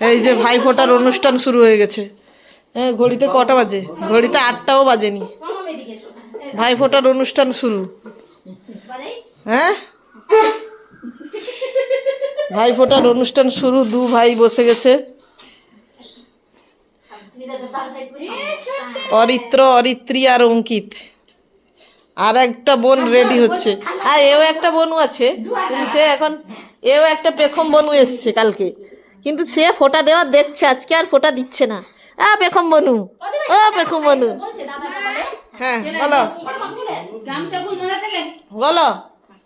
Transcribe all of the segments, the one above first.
এই যে ভাই ফোটার অনুষ্ঠান শুরু হয়ে গেছে। হ্যাঁ ঘড়িতে কটা বাজে? ঘড়িতে আটটাও বাজেনি। ভাই ফোটার অনুষ্ঠান শুরু। হ্যাঁ? ভাই ফোটার অনুষ্ঠান শুরু, দু ভাই বসে গেছে। অরিত্র, অরিত্রী আর অঙ্কিত। আর একটা বোন রেডি হচ্ছে। আর এও একটা বনু আছে। সে এখন, এও একটা পেখম বনু এসছে কালকে। কিন্তু সে ফোটা দেওয়ার দেখছে আজকে আর ফোটা দিচ্ছে না। আ পেখম বনু ও পেখম বনু। হ্যাঁ বলো। বলো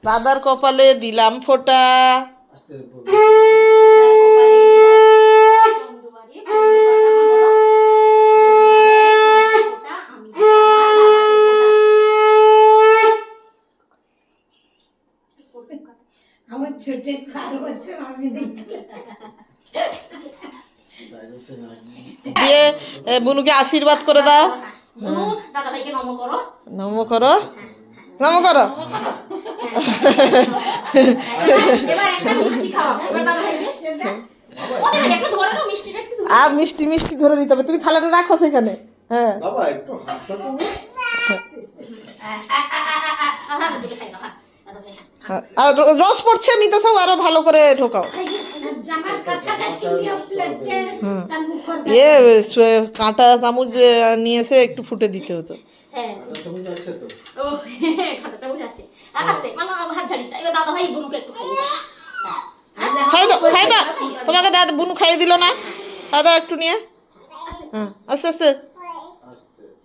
দাদার কপালে দিলাম ফোটা। আমার ছোট কার হচ্ছে আমি দেখতে দিয়ে বুনুকে আশীর্বাদ করে দাও। নম করো। নম করো। নম করো। এবার একটা মিষ্টি খাওয়াবো এবার দাদা ভাইকে ওদের ভাই একটু ধরে দাও মিষ্টিটা একটু ধরে আর মিষ্টি মিষ্টি ধরে দিতে হবে। তুমি থালাটা রাখো সেখানে। হ্যাঁ। হ্যাঁ। হ্যাঁ। আর রস পড়ছে আমি তো সব আরও ভালো করে ঢোকাও। ইয়ে কাঁটা চামচ নিয়ে এসে একটু ফুটে দিতে হতো। তোমাকে দাদা বুনু খাইয়ে দিল না। দাদা একটু নিয়ে হ্যাঁ আস্তে আস্তে।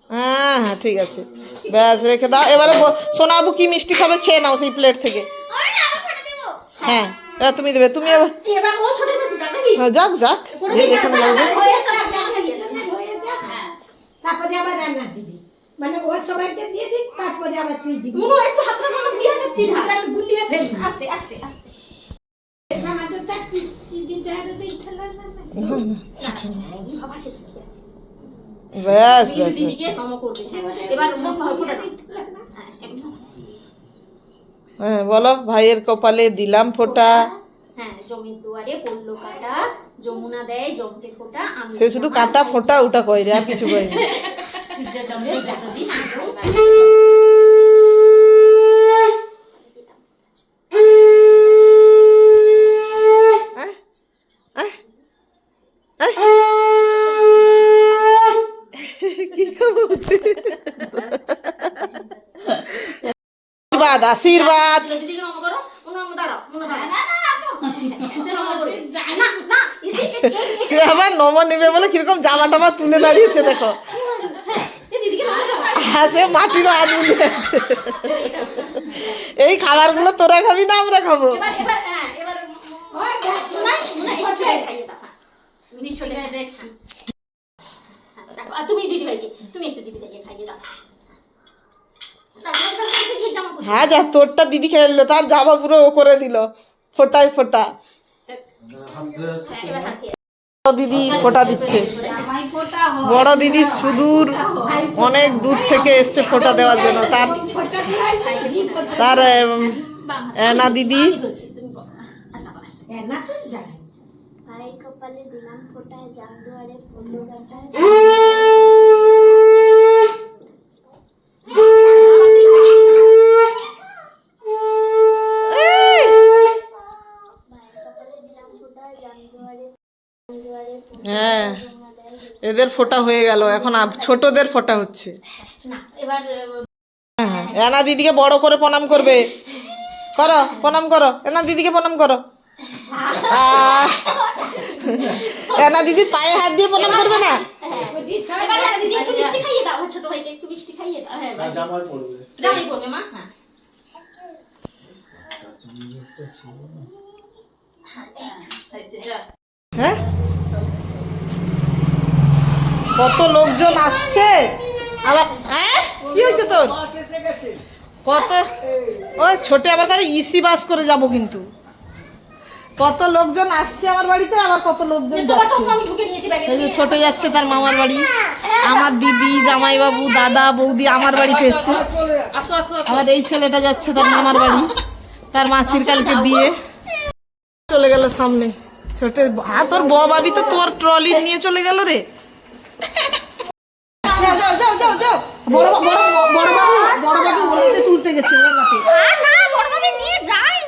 হ্যাঁ হ্যাঁ ঠিক আছে। ব্যাস রেখে দাও। এবারে ব- সোনাবু কি মিষ্টি খাবে খেয়ে নাও সেই প্লেট থেকে। হ্যাঁ। এবার তুমি দেবে তুমি হ্যাঁ, যাক যাক। যে যেখানে যাবে তারপরে আবার রান্না দিবি। মানে ও সবাইকে দিয়ে দিক তারপরে আবার তুই দিবি। মুনু একটু হাতটা মানে দিয়ে দিচ্ছি না। গুলিয়ে ফেল। আস্তে আস্তে আস্তে। জামাটা তার পিসি দিতে আর দিই খেলা না বাবা সে ঠিক আছে? ব্যাস হ্যাঁ হ্যাঁ বলো ভাইয়ের কপালে দিলাম ফোঁটা? হ্যাঁ জমির দুয়ারে পড়ল কাটা যমুনা দেয় জমকে ফোটা আমি সে শুধু কাটা ফোঁটা ওটা রে আর কিছু কয় না? আশীর্বাদ আশীর্বাদ দিদিকে নম করো নম দাঁড়াও সে নম করবে না না ইসে সে আবার নমন নেবে বলে কীরকম জামা টামা তুলে দাঁড়িয়েছে দেখো। হ্যাঁ সে মাটির আগুন আছে এই খাবারগুলো তোরা খাবি না আমরা খাব। এবার এবার হ্যাঁ এবার ওই শোনাই শোনাই ছোট খাইয়ে দাও হ্যাঁ তুমি ছোট দেখ। আর তুমি দিদি ভাইকে তুমি একটু দিদি ভাইকে খাইয়ে দাও। তারপরে দিয়ে জামা পরে। হ্যাঁ যা তোরটা দিদি খেললো তার জামা পুরো ও করে দিল। ফোটায় ফোটা। দিদি ফোটা দিচ্ছে। বড় দিদি সুদূর অনেক দূর থেকে এসছে ফোটা দেওয়ার জন্য। তার তার এনা দিদি। বলছি তুমি বলো। আস্তে আস্তে, আস্তে। না তো জানিস পায়ের কপালে দিলাম ফোটা জাম দুয়ারে পড়ল কাটা পায়ের কপালে দিলাম ফোটা জাম দুয়ারে জাম দুয়ারে হ্যাঁ এদের ফোটা হয়ে গেল এখন ছোটদের ফোটা হচ্ছে। না এবার হ্যাঁ এনা দিদিকে বড় করে প্রণাম করবে। করো প্রণাম করো এনা দিদিকে প্রণাম করো। এনা দিদির পায়ে হাত দিয়ে প্রণাম করবে না? হ্যাঁ, কত লোকজন আসছে? আবার হ্যাঁ? কি হয়েছে তোর? কত? ওই ছোট আবার কারে ইসি বাস করে যাব কিন্তু। কত লোকজন আসছে আমার বাড়িতে আবার কত লোকজন যাচ্ছে। ছোট যাচ্ছে তার মামার বাড়ি। আমার দিদি জামাইবাবু দাদা বৌদি আমার বাড়িতে এসছে। আবার এই ছেলেটা যাচ্ছে তার মামার বাড়ি। তার মাসির কালকে দিয়ে চলে গেল সামনে। ছোট হ্যাঁ তোর বাবি তো তোর ট্রলি নিয়ে চলে গেল রে। বড় বাবু বড় বাবু বড় বাবু বলে তুলতে গেছে, ওর কাছে না, বড় বাবু নিয়ে যা